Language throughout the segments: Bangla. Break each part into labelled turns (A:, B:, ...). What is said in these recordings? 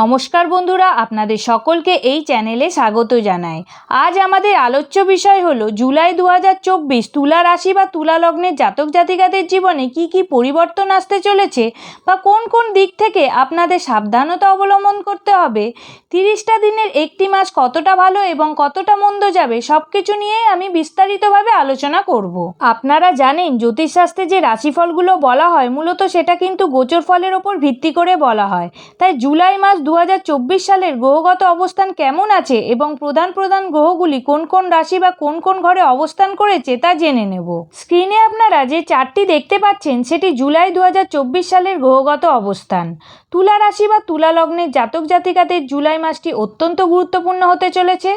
A: নমস্কার বন্ধুরা, আপনাদের সকলকে এই চ্যানেলে স্বাগত জানাই। আজ আমাদের আলোচ্য বিষয় হলো, জুলাই দু হাজার চব্বিশ তুলা রাশি বা তুলা লগ্নের জাতক জাতিকাদের জীবনে কি কি পরিবর্তন আসতে চলেছে বা কোন কোন দিক থেকে আপনাদের সাবধানতা অবলম্বন করতে হবে, তিরিশটা দিনের একটি মাস কতটা ভালো এবং কতটা মন্দ যাবে সব কিছু নিয়েই আমি বিস্তারিতভাবে আলোচনা করব। আপনারা জানেন, জ্যোতিষশাস্ত্রে যে রাশিফলগুলো বলা হয়, মূলত সেটা কিন্তু গোচর ফলের ওপর ভিত্তি করে বলা হয়। তাই জুলাই মাস দু হাজার চব্বিশ সালের গ্রহগত অবস্থান কেমন আছে এবং প্রধান প্রধান গ্রহগুলি কোন কোন রাশি বা কোন কোন ঘরে অবস্থান করেছে তা জেনে নেব। স্ক্রিনে আপনারা যে চারটি দেখতে পাচ্ছেন, সেটি জুলাই দু হাজার চব্বিশ সালের গ্রহগত অবস্থান। তুলা রাশি বা তুলা লগ্নের জাতক জাতিকাদের জুলাই মাসটি অত্যন্ত গুরুত্বপূর্ণ হতে চলেছে।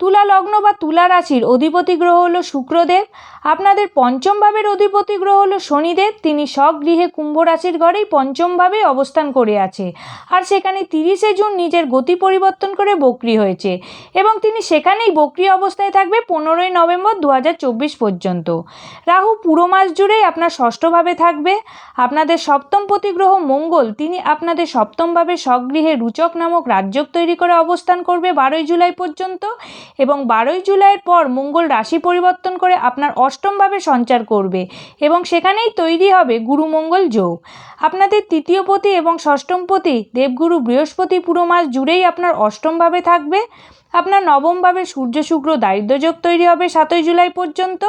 A: তুলা লগ্ন বা তুলা রাশির অধিপতি গ্রহ হলো শুক্রদেব। আপনাদের পঞ্চম ভাবের অধিপতি গ্রহ হলো শনিদেব। তিনি স্বগৃহে কুম্ভ রাশির ঘরেই পঞ্চম ভাবে অবস্থান করে আছে। আর সেখানে তিরিশে জুন নিজের গতি পরিবর্তন করে বক্রি হয়েছে এবং তিনি সেখানেই বক্রি অবস্থায় থাকবে পনেরোই নভেম্বর দু হাজার চব্বিশ পর্যন্ত। রাহু পুরো মাস জুড়েই আপনার ষষ্ঠভাবে থাকবে। আপনাদের সপ্তমপতি গ্রহ মঙ্গল, তিনি আপনাদের সপ্তমভাবে স্বগৃহে রুচক নামক রাজ্যক তৈরি করে অবস্থান করবে বারোই জুলাই পর্যন্ত এবং বারোই জুলাইয়ের পর মঙ্গল রাশি পরিবর্তন করে আপনার অষ্টমভাবে সঞ্চার করবে এবং সেখানেই তৈরি হবে গুরু মঙ্গল যোগ। আপনাদের তৃতীয় পতি এবং ষষ্ঠম পতি দেবগুরু বৃহস্পতি পুরো মাস জুড়েই আপনার অষ্টমভাবে থাকবে। আপনার নবমভাবে সূর্য, শুক্র দারিদ্র্যযোগ তৈরি হবে সাতই জুলাই পর্যন্ত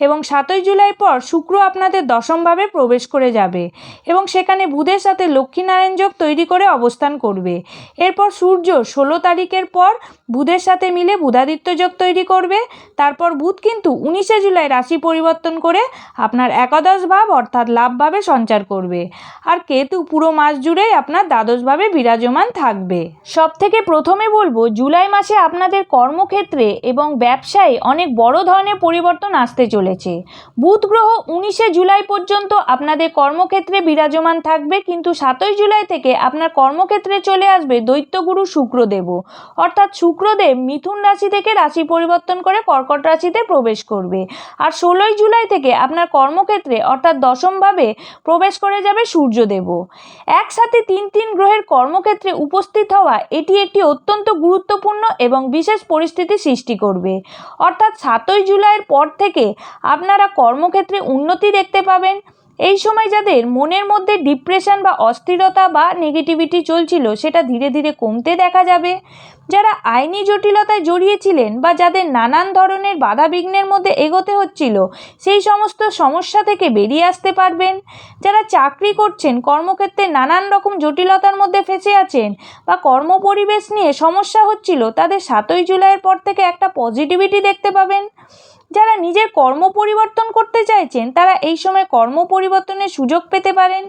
A: এবং সাতই জুলাই পর শুক্র আপনাদের দশমভাবে প্রবেশ করে যাবে এবং সেখানে বুধের সাথে লক্ষ্মীনারায়ণ যোগ তৈরি করে অবস্থান করবে। এরপর সূর্য ষোলো তারিখের পর বুধের সাথে মিলে বুধাদিত্য যোগ তৈরি করবে। তারপর বুধ কিন্তু উনিশে জুলাই রাশি পরিবর্তন করে আপনার একাদশ ভাব অর্থাৎ লাভভাবে সঞ্চার করবে। আর কেতু পুরো মাস জুড়েই আপনার দ্বাদশভাবে বিরাজমান থাকবে। সব থেকে প্রথমে বলব, জুলাই মাসে আপনাদের কর্মক্ষেত্রে এবং ব্যবসায় অনেক বড় ধরনের পরিবর্তন আসতে চলেছে। বুধ গ্রহ উনিশে জুলাই পর্যন্ত আপনাদের কর্মক্ষেত্রে বিরাজমান থাকবে, কিন্তু সাতই জুলাই থেকে আপনার কর্মক্ষেত্রে চলে আসবে দৈত্যগুরু শুক্রদেব। অর্থাৎ শুক্রদেব মিথুন রাশি থেকে রাশি পরিবর্তন করে কর্কট রাশিতে প্রবেশ করবে। আর ষোলোই জুলাই থেকে আপনার কর্মক্ষেত্রে অর্থাৎ দশমভাবে প্রবেশ করে যাবে সূর্যদেব। একসাথে তিন তিন গ্রহের কর্মক্ষেত্রে উপস্থিত হওয়া এটি একটি অত্যন্ত গুরুত্বপূর্ণ এবং বিশেষ পরিস্থিতি সৃষ্টি করবে। অর্থাৎ সাতই জুলাইয়ের পর থেকে আপনারা কর্মক্ষেত্রে উন্নতি দেখতে পাবেন। এই সময় যাদের মনের মধ্যে ডিপ্রেশন বা অস্থিরতা বা নেগেটিভিটি চলছিল, সেটা ধীরে ধীরে কমতে দেখা যাবে। যারা আইনি জটিলতায় জড়িয়েছিলেন বা যাদের নানান ধরনের বাধা বিঘ্নের মধ্যে এগোতে হচ্ছিল, সেই সমস্ত সমস্যা থেকে বেরিয়ে আসতে পারবেন। যারা চাকরি করছেন, কর্মক্ষেত্রে নানান রকম জটিলতার মধ্যে ফেঁসে আছেন বা কর্মপরিবেশ নিয়ে সমস্যা হচ্ছিল, তাদের সাতই জুলাইয়ের পর থেকে একটা পজিটিভিটি দেখতে পাবেন। যারা নিজের কর্ম পরিবর্তন করতে চাইছেন, তারা এই সময় কর্ম পরিবর্তনের সুযোগ পেতে পারেন।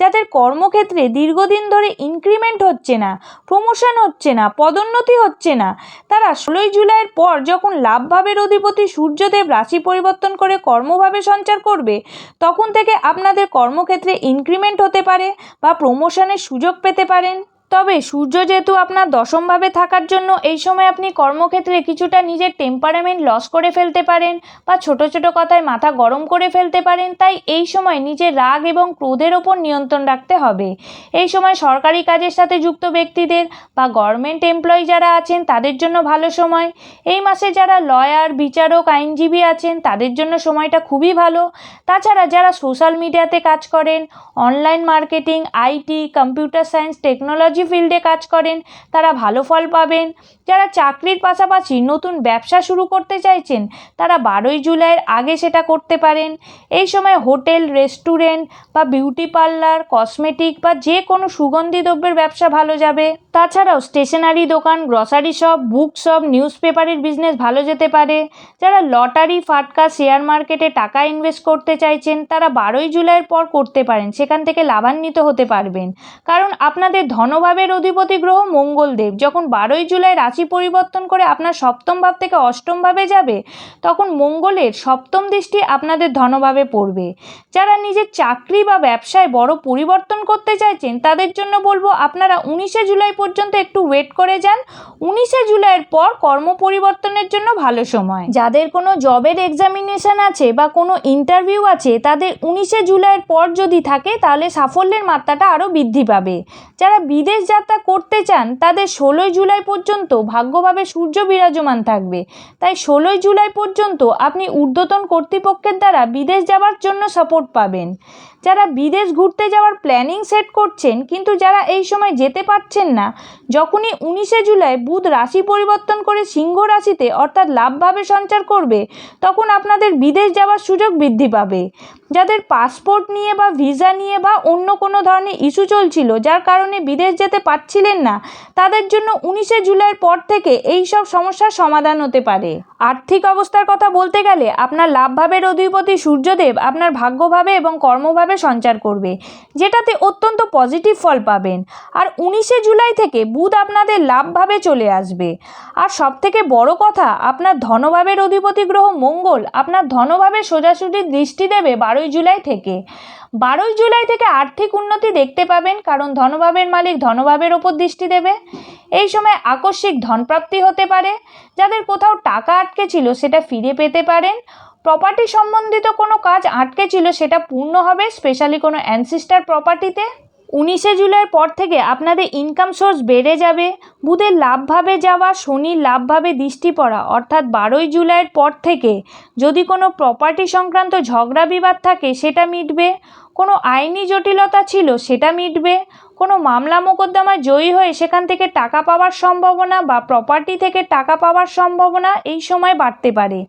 A: যাদের কর্মক্ষেত্রে দীর্ঘদিন ধরে ইনক্রিমেন্ট হচ্ছে না প্রমোশন হচ্ছে না, পদোন্নতি হচ্ছে না, তারা ষোলোই জুলাইয়ের পর যখন লাভভাবের অধিপতি সূর্যদেব রাশি পরিবর্তন করে কর্মভাবে সঞ্চার করবে, তখন থেকে আপনাদের কর্মক্ষেত্রে ইনক্রিমেন্ট হতে পারে বা প্রমোশনের সুযোগ পেতে পারেন। তবে সূর্য যেহেতু আপনার দশমভাবে থাকার জন্য এই সময় আপনি কর্মক্ষেত্রে কিছুটা নিজের টেম্পারামেন্ট লস করে ফেলতে পারেন বা ছোট ছোট কথায় মাথা গরম করে ফেলতে পারেন, তাই এই সময় নিজের রাগ এবং ক্রোধের ওপর নিয়ন্ত্রণ রাখতে হবে। এই সময় সরকারি কাজের সাথে যুক্ত ব্যক্তিদের বা গভর্নমেন্ট এমপ্লয়ি যারা আছেন তাদের জন্য ভালো সময়। এই মাসে যারা লয়ার বিচারক, আইনজীবী আছেন তাদের জন্য সময়টা খুবই ভালো। তাছাড়া যারা সোশ্যাল মিডিয়াতে কাজ করেন online marketing IT computer science technology technology ফিল্ডে কাজ করেন, তারা ভালো ফল পাবেন। যারা চাকরির পাশাপাশি নতুন ব্যবসা শুরু করতে চাইছেন, তারা বারোই জুলাইয়ের আগে সেটা করতে পারেন। এই সময় হোটেল, রেস্টুরেন্ট বা বিউটি পার্লার, কসমেটিক বা যে কোনো সুগন্ধি দ্রব্যের ব্যবসা ভালো যাবে। তাছাড়াও স্টেশনারি দোকান, grocery shop, book shop news পেপারের বিজনেস ভালো যেতে পারে। যারা লটারি, ফাটকা শেয়ার মার্কেটে টাকা ইনভেস্ট করতে চাইছেন, তারা বারোই জুলাইয়ের পর করতে পারেন, সেখান থেকে লাভান্বিত হতে পারবেন। কারণ আপনাদের ধনভাবের অধিপতি গ্রহ মঙ্গলদেব। যখন বারোই জুলাই রাশি পরিবর্তন করে আপনার সপ্তম ভাব থেকে অষ্টম ভাবে যাবে, তখন মঙ্গলের সপ্তম দৃষ্টি আপনাদের ধনভাবে পড়বে। যারা নিজের চাকরি বা ব্যবসায় বড় পরিবর্তন করতে চাইছেন, তাদের জন্য বলব আপনারা উনিশে জুলাই পর্যন্ত একটু ওয়েট করে যান। উনিশে জুলাইয়ের পর কর্ম পরিবর্তনের জন্য ভালো সময়। যাদের কোনো জবের এক্সামিনেশন আছে বা কোনো ইন্টারভিউ আছে, তাদের উনিশে জুলাইয়ের পর যদি থাকে, তাহলে সাফল্যের মাত্রাটা আরও বৃদ্ধি পাবে। যারা বিদেশ বিদেশ যাত্রা করতে চান, তাদের ষোলোই জুলাই পর্যন্ত ভাগ্যভাবে সূর্য বিরাজমান থাকবে। তাই ষোলোই জুলাই পর্যন্ত আপনি ঊর্ধ্বতন কর্তৃপক্ষের দ্বারা বিদেশ যাবার জন্য সাপোর্ট পাবেন। যারা বিদেশ ঘুরতে যাওয়ার প্ল্যানিং সেট করছেন, কিন্তু যারা এই সময় যেতে পারছেন না, যখনই উনিশে জুলাই বুধ রাশি পরিবর্তন করে সিংহ রাশিতে অর্থাৎ লাভভাবে সঞ্চার করবে, তখন আপনাদের বিদেশ যাওয়ার সুযোগ বৃদ্ধি পাবে। যাদের পাসপোর্ট নিয়ে বা ভিসা নিয়ে বা অন্য কোনো ধরনের ইস্যু চলছিল, যার কারণে বিদেশ যেতে পারছিলেন না, তাদের জন্য উনিশে জুলাইয়ের পর থেকে এই সব সমস্যার সমাধান হতে পারে। আর্থিক অবস্থার কথা বলতে গেলে, আপনার লাভভাবের অধিপতি সূর্যদেব আপনার ভাগ্যভাবে এবং কর্মভাবে সঞ্চার করবে? যেটাতে অত্যন্ত পজিটিভ ফল পাবেন। আর উনিশে জুলাই থেকে বুধ আপনাদের লাভভাবে চলে আসবে। আর সবথেকে বড় কথা, আপনার ধনভাবের অধিপতি গ্রহ মঙ্গল আপনার ধনভাবে সোজাসুজি দৃষ্টি দেবে বারোই জুলাই থেকে। বারোই জুলাই থেকে আর্থিক উন্নতি দেখতে পাবেন, কারণ ধনভাবের মালিক ধনভাবের ওপর দৃষ্টি দেবে। এই সময় আকস্মিক ধনপ্রাপ্তি হতে পারে, যাদের কোথাও টাকা আটকে ছিল সেটা ফিরে পেতে পারেন। প্রপার্টি সম্বন্ধিত কোনো কাজ আটকে ছিল সেটা পূর্ণ হবে স্পেশালি কোনো অ্যানসিস্টার প্রপার্টিতে উনিশে জুলাইয়ের পর থেকে আপনাদের ইনকাম সোর্স বেড়ে যাবে। বুধের লাভভাবে যাওয়া, শনির লাভভাবে দৃষ্টি পড়া, অর্থাৎ বারোই জুলাইয়ের পর থেকে যদি কোনো প্রপার্টি সংক্রান্ত ঝগড়া বিবাদ থাকে, সেটা মিটবে। কোনো আইনি জটিলতা ছিল, সেটা মিটবে। কোনো মামলা মোকদ্দমায় জয়ী হয়ে সেখান থেকে টাকা পাওয়ার সম্ভাবনা বা প্রপার্টি থেকে টাকা পাওয়ার সম্ভাবনা এই সময় বাড়তে পারে।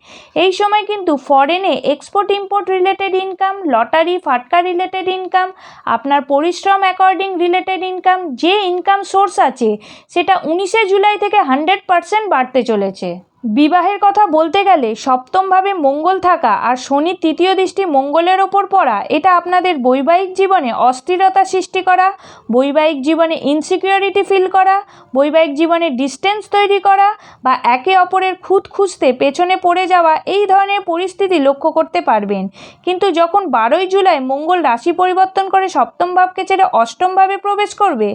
A: এই সময় কিন্তু ফরেনে export import related income lottery ফাটকা রিলেটেড ইনকাম আপনার পরিশ্রম অ্যাকর্ডিং রিলেটেড ইনকাম যে ইনকাম সোর্স আছে, সেটা উনিশে জুলাই থেকে হান্ড্রেড পারসেন্ট বাড়তে চলেছে। বিবাহের কথা বলতে গেলে সপ্তমভাবে মঙ্গল থাকা আর শনির তৃতীয় দৃষ্টি মঙ্গলের ওপর পড়া, এটা আপনাদের বৈবাহিক জীবনে অস্থিরতা সৃষ্টি করা, বৈবাহিক জীবনে ইনসিকিউরিটি ফিল করা, বৈবাহিক জীবনে ডিস্টেন্স তৈরি করা বা একে অপরের খুঁত খুঁজতে পেছনে পড়ে যাওয়া, এই ধরনের পরিস্থিতি লক্ষ্য করতে পারবেন। কিন্তু যখন বারোই জুলাই মঙ্গল রাশি পরিবর্তন করে সপ্তম ভাবকে ছেড়ে অষ্টমভাবে প্রবেশ করবে,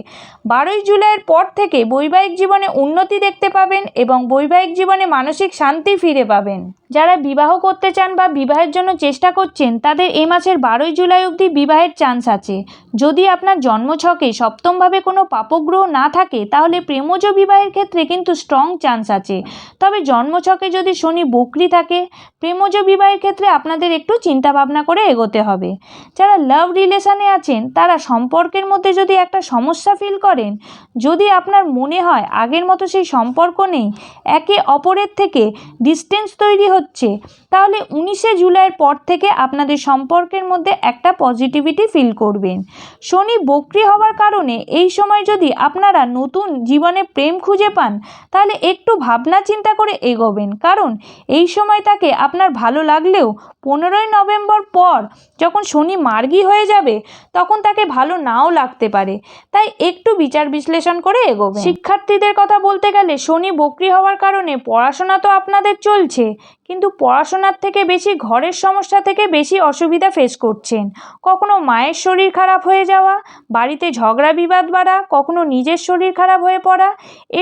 A: বারোই জুলাইয়ের পর থেকে বৈবাহিক জীবনে উন্নতি দেখতে পাবেন এবং বৈবাহিক জীবনে মানসিক শান্তি ফিরে পাবেন। যারা বিবাহ করতে চান বা বিবাহের জন্য চেষ্টা করছেন, তাদের এ মাসের বারোই জুলাই অবধি বিবাহের চান্স আছে। যদি আপনার জন্মছকে সপ্তমভাবে কোনো পাপগ্রহ না থাকে, তাহলে প্রেমজ বিবাহের ক্ষেত্রে কিন্তু স্ট্রং চান্স আছে। তবে জন্মছকে যদি শনি বকরি থাকে, প্রেমজ বিবাহের ক্ষেত্রে আপনাদের একটু চিন্তা ভাবনা করে এগোতে হবে। যারা লাভ রিলেশানে আছেন, তারা সম্পর্কের মধ্যে যদি একটা সমস্যা ফিল করেন, যদি আপনার মনে হয় আগের মতো সেই সম্পর্ক নেই, একে অপরের থেকে ডিস্টেন্স তৈরি হচ্ছে। তাহলে উনিশে জুলাইয়ের পর থেকে আপনাদের সম্পর্কের মধ্যে একটা পজিটিভিটি ফিল করবেন। শনি বক্রি হওয়ার কারণে এই সময় যদি আপনারা নতুন জীবনে প্রেম খুঁজে পান, তাহলে একটু ভাবনা চিন্তা করে এগোবেন। কারণ এই সময় তাকে আপনার ভালো লাগলেও পনেরোই নভেম্বর পর যখন শনি মার্গী হয়ে যাবে, তখন তাকে ভালো নাও লাগতে পারে। তাই একটু বিচার বিশ্লেষণ করে এগোবেন। শিক্ষার্থীদের কথা বলতে গেলে শনি বক্রি হওয়ার কারণে পড়াশোনা তো আপনাদের চলছে কিন্তু পড়াশোনার থেকে বেশি, ঘরের সমস্যা থেকে বেশি অসুবিধা ফেস করছেন। কখনো মায়ের শরীর খারাপ হয়ে যাওয়া, বাড়িতে ঝগড়া বিবাদ বাড়া, কখনো নিজের শরীর খারাপ হয়ে পড়া,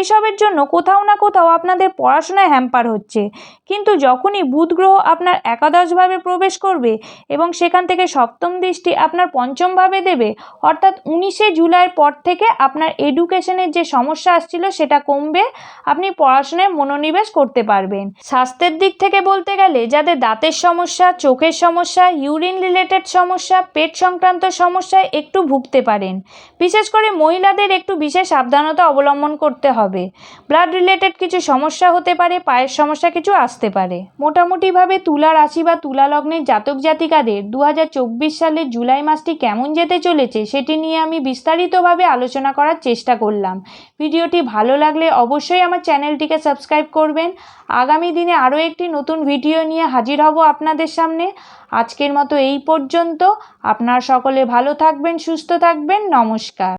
A: এসবের জন্য কোথাও না কোথাও আপনাদের পড়াশোনায় হ্যাম্পার হচ্ছে। কিন্তু যখনই বুধ গ্রহ আপনার একাদশভাবে প্রবেশ করবে এবং সেখান থেকে সপ্তম দৃষ্টি আপনার পঞ্চমভাবে দেবে, অর্থাৎ উনিশে জুলাইয়ের পর থেকে আপনার এডুকেশনের যে সমস্যা আসছিল সেটা কমবে, আপনি পড়াশোনায় মনোনিবেশ করতে পারবেন। স্বাস্থ্যের দিক থেকে বলতে গেলে যাদের দাঁতের সমস্যা, চোখের সমস্যা ইউরিন রিলেটেড সমস্যা, পেট সংক্রান্ত সমস্যায় একটু ভুগতে পারেন। বিশেষ করে মহিলাদের একটু বিশেষ সাবধানতা অবলম্বন করতে হবে। ব্লাড রিলেটেড কিছু সমস্যা হতে পারে, পায়ের সমস্যা কিছু আসতে পারে। মোটামুটিভাবে তুলা রাশি বা তুলা লগ্নের জাতক জাতিকাদের দু হাজার চব্বিশ সালের জুলাই মাসটি কেমন যেতে চলেছে সেটি নিয়ে আমি বিস্তারিতভাবে আলোচনা করার চেষ্টা করলাম। ভিডিওটি ভালো লাগলে অবশ্যই আমার চ্যানেলটিকে সাবস্ক্রাইব করবেন। আগামী দিনে আরও একটি নতুন ভিডিও নিয়ে হাজির হব আপনাদের সামনে। আজকের মতো এই পর্যন্ত। আপনারা সকলে ভালো থাকবেন, সুস্থ থাকবেন। নমস্কার।